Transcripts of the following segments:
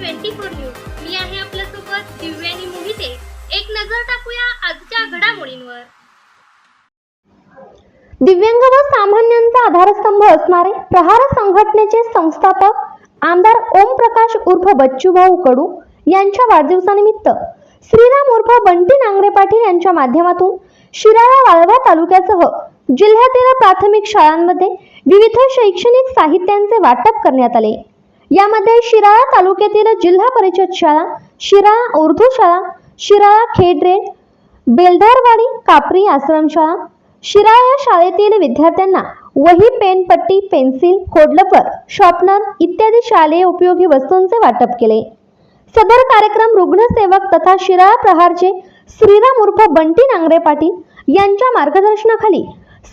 Twenty four news. मी आहे आपल्यासोबत दिव्यानी मोहिते. एक नजर टाकूया आजच्या घडामोडींवर. दिव्यांग व सामान्यांचा आधारस्तंभ असणारे प्रहार संघटनेचे संस्थापक आमदार ओम प्रकाश उर्फ बच्चूभाऊ कडू यांच्या वाढदिवसानिमित्त श्रीराम उर्फ बंटी नांगरे पाटील यांच्या माध्यमातून शिराळा वाळवा तालुक्यासह जिल्ह्यातील प्राथमिक शाळांमध्ये विविध शैक्षणिक साहित्यांचे वाटप करण्यात आले. यामध्ये शिराळा तालुक्यातील जिल्हा परिषद शाळा शिराळा उर्दू शाळा शिराळा खेडरे बेलदारवाडी कापरी आश्रमशाळा शिराळा या शाळेतील विद्यार्थ्यांना वही पेन पट्टी पेन्सिल खोडलपर शॉर्पनर इत्यादी शालेय उपयोगी वस्तूंचे वाटप केले. सदर कार्यक्रम रुग्णसेवक तथा शिराळा प्रहारचे श्रीराम उर्फ बंटी नांगरे पाटील यांच्या मार्गदर्शनाखाली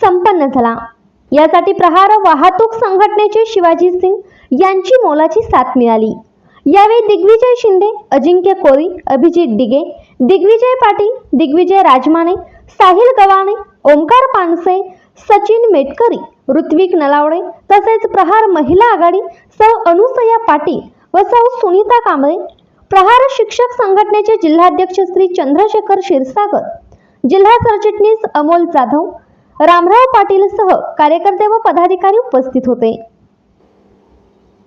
संपन्न झाला. यासाठी प्रहार वाहतूक संघटनेचे शिवाजी सिंग यांची मोलाची साथ मिळाली. यावेळी दिग्विजय शिंदे अजिंक्य कोरी अभिजित दिगे दिग्विजय पाटील दिग्विजय राजमाने साहिल गवाणे ओंकार पानसे सचिन मेटकरी ऋत्विक नलावडे तसेच प्रहार महिला आघाडी सौ अनुसया पाटील व सौ सुनीता कांबळे प्रहार शिक्षक संघटनेचे जिल्हाध्यक्ष श्री चंद्रशेखर क्षीरसागर जिल्हा सरचिटणीस अमोल जाधव रामराव पाटील सह कार्यकर्ते व पदाधिकारी उपस्थित होते.